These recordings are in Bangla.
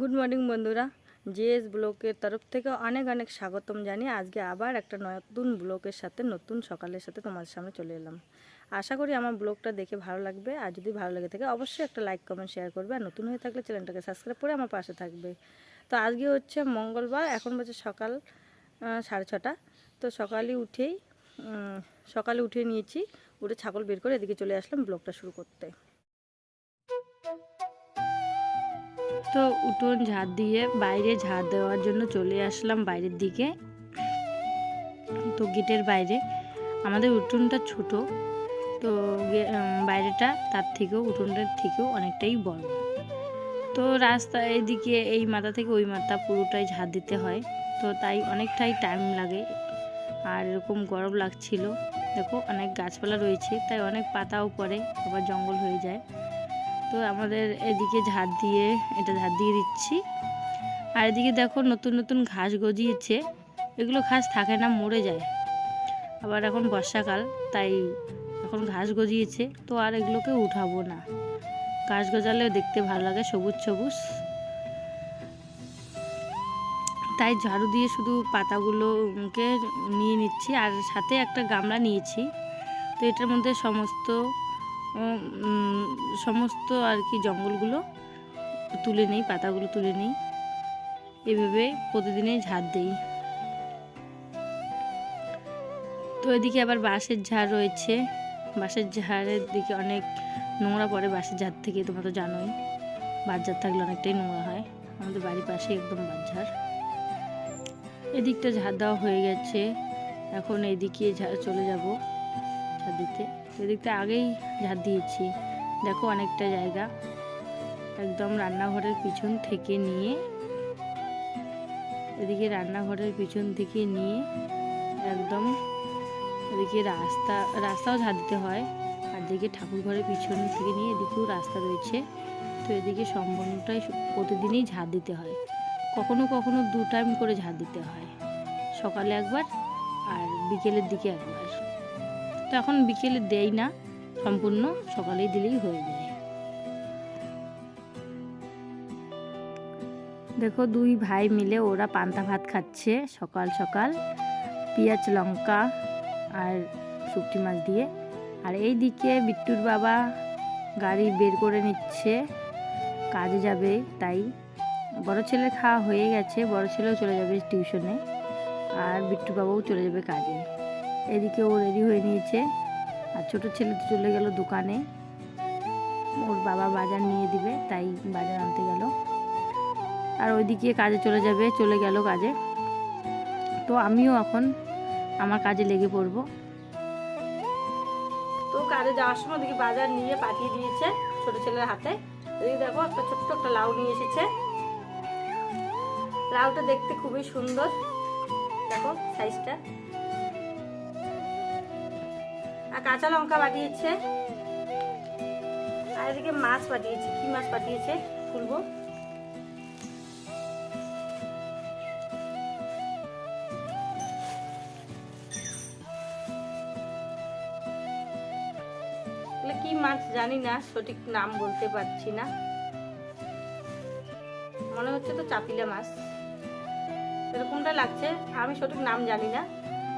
গুড মর্নিং বন্ধুরা। জিএস ব্লকের তরফ থেকে অনেক অনেক স্বাগতম জানিয়ে আজকে আবার একটা নতুন ব্লকের সাথে নতুন সকালের সাথে তোমাদের সামনে চলে এলাম। আশা করি আমার ব্লগটা দেখে ভালো লাগবে। আর যদি ভালো লাগে থাকে, অবশ্যই একটা লাইক, কমেন্ট, শেয়ার করবে। আর নতুন হয়ে থাকলে চ্যানেলটাকে সাবস্ক্রাইব করে আমার পাশে থাকবে। তো আজকে হচ্ছে মঙ্গলবার, এখন বাজে সকাল সাড়ে ছটা। তো সকালে উঠেই সকালে উঠে নিয়েছি, উঠে ছাগল বের করে এদিকে চলে আসলাম ব্লগটা শুরু করতে। তো উঠোন ঝাড় দিয়ে বাইরে ঝাড় দেওয়ার জন্য চলে আসলাম বাইরের দিকে। তো গেটের বাইরে। আমাদের উঠোনটা ছোট, তো বাইরেটা তার থেকেও, উঠোনটার থেকেও অনেকটাই বড়। তো রাস্তা এদিকে, এই মাথা থেকে ওই মাথা পুরোটাই ঝাড় দিতে হয়। তো তাই অনেকটাই টাইম লাগে। আর এরকম গরম লাগছিল। দেখো, অনেক গাছপালা রয়েছে, তাই অনেক পাতাও পড়ে, আবার জঙ্গল হয়ে যায়। তো আমাদের এদিকে ঝাড় দিয়ে, এটা ঝাড় দিয়ে দিচ্ছি। আর এদিকে দেখো নতুন নতুন ঘাস গজিয়েছে। এগুলো ঘাস থাকে না, মরে যায়। আবার এখন বর্ষাকাল, তাই এখন ঘাস গজিয়েছে। তো আর এগুলোকে উঠাবো না। ঘাস গজালে দেখতে ভালো লাগে, সবুজ সবুজ। তাই ঝাড়ু দিয়ে শুধু পাতাগুলোকে নিয়ে নিচ্ছি। আর সাথে একটা গামলা নিয়েছি। তো এটার মধ্যে সমস্ত সমস্ত আর কি জঙ্গলগুলো তুলে নেই, পাতাগুলো তুলে নেই। এভাবে প্রতিদিনই ঝাড় দেই। তো এদিকে আবার বাঁশের ঝাড় রয়েছে। বাঁশের ঝাড়ের দিকে অনেক নোংরা পড়ে বাঁশের ঝাড় থেকে, তোমরা তো জানোই। বাজার থাকলে অনেকটাই নোংরা হয়। আমাদের বাড়ির পাশে একদম বাজার এদিকটা ঝাড় দেওয়া হয়ে গেছে। এখন এদিকে চলে যাব ঝাড় দিতে। এদিকটা আগেই ঝাড় দিয়েছি। দেখো অনেকটা জায়গা। একদম রান্নাঘরের পিছন থেকে নিয়ে, এদিকে রান্নাঘরের পিছন থেকে নিয়ে একদম এদিকে রাস্তা, রাস্তাও ঝাড় দিতে হয়। আর এদিকে ঠাকুর ঘরের পিছন থেকে নিয়ে এদিকেও রাস্তা রয়েছে। তো এদিকে সম্পূর্ণটাই প্রতিদিনই ঝাড় দিতে হয়। কখনো কখনো দু টাইম করে ঝাড় দিতে হয়। সকালে একবার আর বিকেলের দিকে একবার। তো এখন বিকেলে দেই না, সম্পূর্ণ সকালেই দিলেই হয়ে যায়। দেখো দুই ভাই মিলে ওরা পান্তা ভাত খাচ্ছে সকাল সকাল, পেঁয়াজ লঙ্কা আর শুকটি মাছ দিয়ে। আর এই দিকে বিট্টুর বাবা গাড়ি বের করে নিচ্ছে, কাজে যাবে তাই। বড় ছেলের খাওয়া হয়ে গেছে, বড় ছেলেও চলে যাবে টিউশনে, আর বিট্টু বাবাও চলে যাবে কাজে। এদিকে ও রেডি হয়ে নিয়েছে। আর ছোট ছেলে তো চলে গেল দোকানে। ওর বাবা বাজার নিয়ে দিবে, তাই বাজার আনতে গেল। আর ওইদিকে কাজে চলে যাবে, চলে গেল কাজে। তো আমিও এখন আমার কাজে লেগে পড়ব। তো কাজে যাওয়ার সময় ওদিকে বাজার নিয়ে পাঠিয়ে দিয়েছে ছোট ছেলের হাতে। এদিকে দেখো, একটা ছোট্ট একটা লাউ নিয়ে এসেছে। লাউটা দেখতে খুবই সুন্দর। দেখো সাইজটা আর কাঁচা লঙ্কা পাঠিয়েছে আর এদিকে মাছ পাঠিয়েছে কি মাছ পাঠিয়েছে খুলবো। কি মাছ জানি না, সঠিক নাম বলতে পারছি না। মনে হচ্ছে তো চাপিলা মাছ। এরকমটা লাগছে, আমি সঠিক নাম জানি না।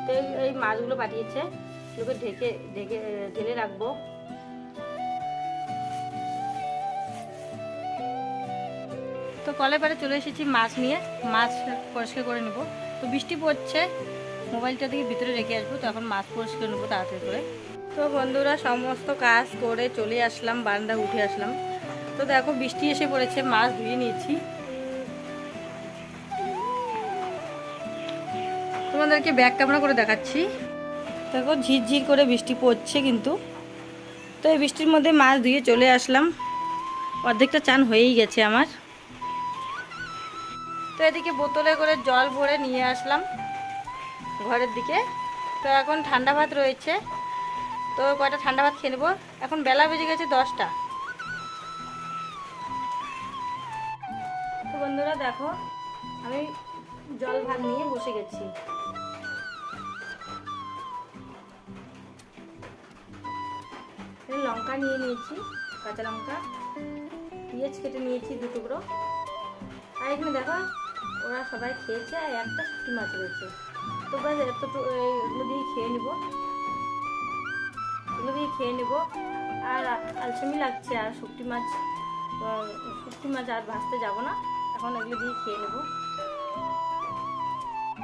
তো এই মাছগুলো পাঠিয়েছে এগুলোকে ঢেকে ঢেকে, ঢেলে রাখব। তো কলে পারে চলে এসেছি মাছ নিয়ে। মাছ পরিষ্কার করে নেব। তো বৃষ্টি পড়ছে, মোবাইলটা থেকে ভিতরে রেখে আসব, তো এখন মাছ পরিষ্কার নেব তাড়াতাড়ি করে। তো বন্ধুরা, সমস্ত কাজ করে চলে আসলাম বারান্দা উঠে আসলাম। তো দেখো, বৃষ্টি এসে পড়েছে, মাছ ধুয়ে নিয়েছি। তোমাদেরকে ব্যাগ ক্যামেরা করে দেখাচ্ছি। দেখো ঝিরঝির করে বৃষ্টি পড়ছে কিন্তু। তো এই বৃষ্টির মধ্যে মাছ ধুয়ে চলে আসলাম। অর্ধেকটা চান হয়েই গেছে আমার। তো এদিকে বোতলে করে জল ভরে নিয়ে আসলাম ঘরের দিকে। তো এখন ঠান্ডা ভাত রয়েছে। তো কয়টা ঠান্ডা ভাত খেয়ে এখন বেলা বেজে গেছে দশটা। তো বন্ধুরা দেখো, আমি জল ভাত নিয়ে বসে গেছি। লঙ্কা নিয়ে নিয়েছি, কাঁচা লঙ্কা, পেঁয়াজ কেটে নিয়েছি দু টুকরো। আর এখানে দেখো, ওরা সবাই খেয়েছে আর একটা শুটকি মাছ রয়েছে। তো ব্যাস এতটুকু এগুলো দিয়ে খেয়ে নিব। এগুলো দিয়ে খেয়ে নিব। আর আলসেমি লাগছে আর শুটকি মাছ শুটকি মাছ আর ভাজতে যাব না। এখন এগুলো দিয়ে খেয়ে নেব।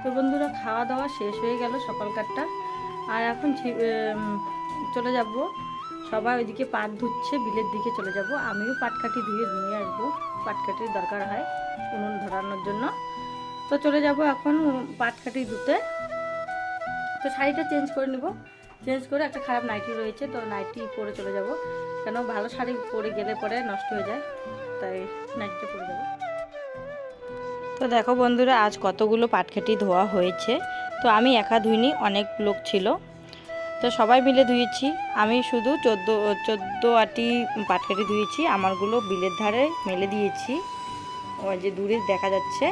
তো বন্ধুরা, খাওয়া দাওয়া শেষ হয়ে গেল সকালকারটা। আর এখন চলে যাব সবাই ওইদিকে পাট ধুচ্ছে, বিলের দিকে চলে যাব। আমিও পাটকাঠি ধুয়ে নিয়ে আসব। পাটকাঠির দরকার হয় উনুন ধরানোর জন্য। তো চলে যাব এখন পাটকাঠি ধুতে। তো শাড়িটা চেঞ্জ করে নেব। চেঞ্জ করে একটা খারাপ নাইটি রয়েছে, তো নাইটি পরে চলে যাব। কেন ভালো শাড়ি পরে গেলে পরে নষ্ট হয়ে যায়, তাই নাইটিটা পরে যাব। তো দেখো বন্ধুরা, আজ কতগুলো পাটকাঠি ধোয়া হয়েছে। তো আমি একা ধুইনি, অনেক লোক ছিল। তো সবাই মিলে ধুয়েছি। আমি শুধু চোদ্দ চোদ্দ আটি পাটকাটি ধুয়েছি, আমারগুলো বিলের ধারে মেলে দিয়েছি। ওই যে দূরে দেখা যাচ্ছে।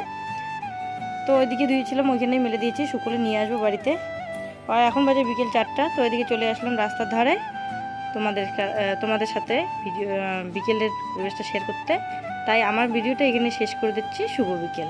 তো ওইদিকে ধুয়েছিলাম, ওইখানেই মেলে দিয়েছি, শুকলে নিয়ে আসব বাড়িতে। আর এখন বাজে বিকেল চারটা, তো ওইদিকে চলে আসলাম রাস্তার ধারে। তোমাদের তোমাদের সাথে ভিডিও বিকেলের পরিবেশটা শেয়ার করতে। তাই আমার ভিডিওটা এখানে শেষ করে দিচ্ছি। শুভ বিকেল।